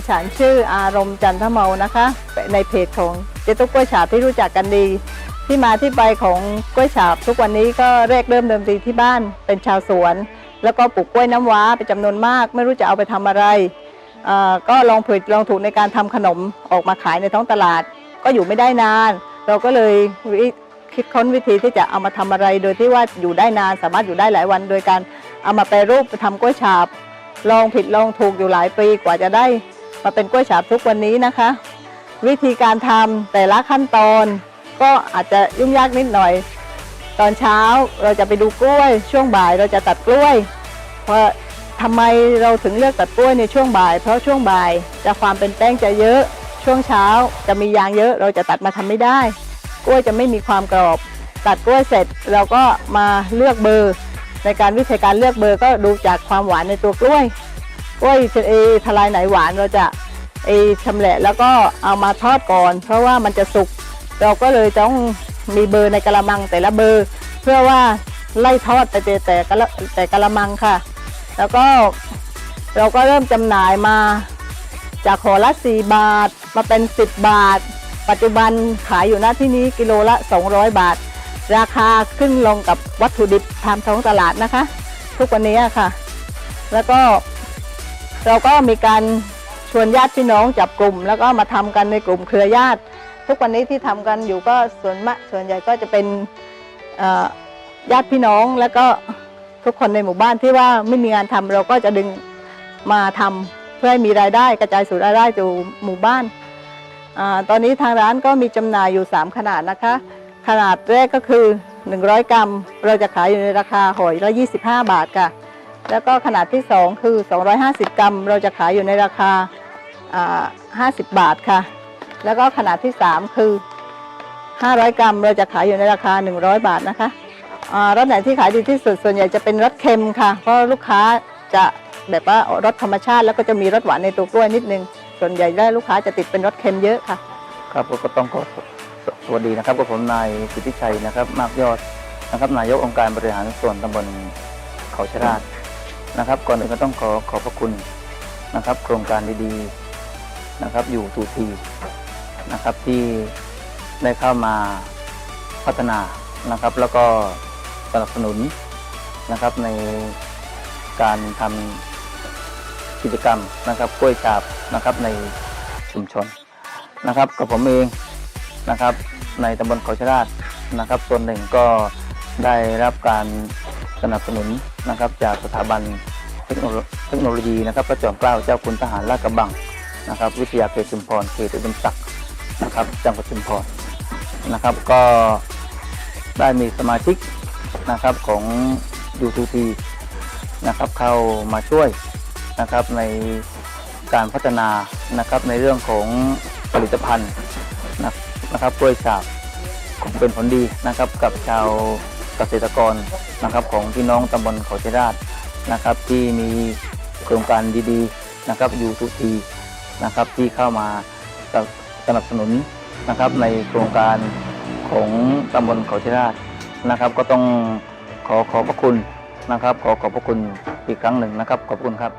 ดิฉันชื่ออารมณ์จันทเมานะคะ ในเพจของเจตุ๊กกล้วยฉาบที่รู้จักกันดี ที่มาที่ไปของกล้วยฉาบ ทุกวันนี้ก็แรกเริ่มเดิมทีที่บ้านเป็นชาวสวน แล้วก็ปลูกกล้วยน้ำว้าเป็นจำนวนมาก ไม่รู้จะเอาไปทำอะไร ก็ลองผิดลองถูกในการทำขนมออกมาขายในท้องตลาด ก็อยู่ไม่ได้นาน เราก็เลยคิดค้นวิธีที่จะเอามาทำอะไร โดยที่ว่าอยู่ได้นานสามารถอยู่ได้หลายวัน โดยการเอามาแปรรูปไปทำกล้วยฉาบลองผิดลองถูกอยู่หลายปีกว่าจะได้ มาเป็นกล้วยฉาบทุกวันนี้นะคะ วิธีการทำแต่ละขั้นตอน ก็อาจจะยุ่งยากนิดหน่อย ตอนเช้าเราจะไปดูกล้วย ช่วงบ่ายเราจะตัดกล้วย เพราะทำไมเราถึงเลือกตัดกล้วยในช่วงบ่าย เพราะช่วงบ่ายจะความเป็นแป้งจะเยอะ ช่วงเช้าจะมียางเยอะ เราจะตัดมาทำไม่ได้ กล้วยจะไม่มีความกรอบ ตัดกล้วยเสร็จเราก็มาเลือกเบอร์ ในการวิธีการเลือกเบอร์ก็ดูจากความหวานในตัวกล้วย วยเอทลายไหนหวานเราจะเอชำแหละแล้วก็เอามาทอดก่อน เพราะว่ามันจะสุก เราก็เลยต้องมีเบอร์ในกระมังแต่ละเบอร์ เพื่อว่าไล่ทอดแต่แต่แต่กระแต่กระมังค่ะ แล้วก็เราก็เริ่มจำหน่ายมาจากห่อละ 4 บาทมาเป็น 10 บาท ปัจจุบันขายอยู่หน้าที่นี้กิโลละ 200 บาท ราคาขึ้นลงกับวัตถุดิบตามท้องตลาดนะคะ ทุกวันนี้ค่ะ แล้วก็ เราก็มีการชวนญาติพี่น้องจับกลุ่ม แล้วก็มาทำกันในกลุ่มเครือญาติ ทุกวันนี้ที่ทำกันอยู่ก็ส่วนมากส่วนใหญ่ก็จะเป็นญาติพี่น้องแล้วก็ทุกคนในหมู่บ้านที่ว่าไม่มีงานทำเราก็จะดึงมาทำเพื่อให้มีรายได้กระจายสู่รายได้สู่หมู่บ้านอตอนนี้ทางร้านก็มีจำหน่ายอยู่ 3 ขนาดนะคะ ขนาดแรกก็คือ 100 กรัม เราจะขายอยู่ในราคาหอยละ25 บาทค่ะ แล้วก็ขนาดที่ 2 คือ 250 กรัม เราจะขายอยู่ในราคาา50 บาทค่ะ แล้วก็ขนาดที่ 3 คือ 500 กรัม เราจะขายอยู่ในราคา 100 บาทนะคะรสไหนที่ขายดีที่สุดส่วนใหญ่จะเป็นรสเค็มค่ะ เพราะลูกค้าจะแบบว่ารสธรรมชาติ แล้วก็จะมีรสหวานในตัวกล้วยนิดนึง ส่วนใหญ่แล้วลูกค้าจะติดเป็นรสเค็มเยอะค่ะ ครับก็ต้องขอสวัสดีนะครับกับผมนายสิทธิชัยนะครับ มากยอดนะครับนายกองค์การบริหารส่วนตำบลเขาชราช นะครับ ก่อนอื่นก็ต้องขอขอบพระคุณนะครับ โครงการดีๆนะครับ อยู่ตูทีนะครับที่ได้เข้ามาพัฒนานะครับ แล้วก็สนับสนุนนะครับในการทำกิจกรรมนะครับกล้วยฉาบนะครับในชุมชนนะครับ กับผมเองนะครับ ในตำบลเขาชราชนะครับส่วนหนึ่งก็ได้รับการ สนับสนุนนะครับจากสถาบันเทคโนโลเทคโนโลยีนะครับพระจอมเกล้าเจ้าคุณทหารลาดกระบังนะครับ วิทยาเขตชุมพรเขตอุดมศักดิ์นะครับจังหวัดชุมพรนะครับ ก็ได้มีสมาชิกนะครับของ U2T นะครับเข้ามาช่วยนะครับในการพัฒนานะครับในเรื่องของผลิตภัณฑ์นะนะครับกล้วยฉาบของเป็นผลดีนะครับกับชาว เกษตรกรนะครับของพี่น้องตำบลเขาชราชนะครับ ที่มีโครงการดีๆนะครับอยู่ทุกทีนะครับที่เข้ามาสนับสนุนนะครับในโครงการของตำบลเขาชราชนะครับ ก็ต้องขอขอบพระคุณนะครับ ขอขอบพระคุณอีกครั้งหนึ่งนะครับ ขอบคุณครับ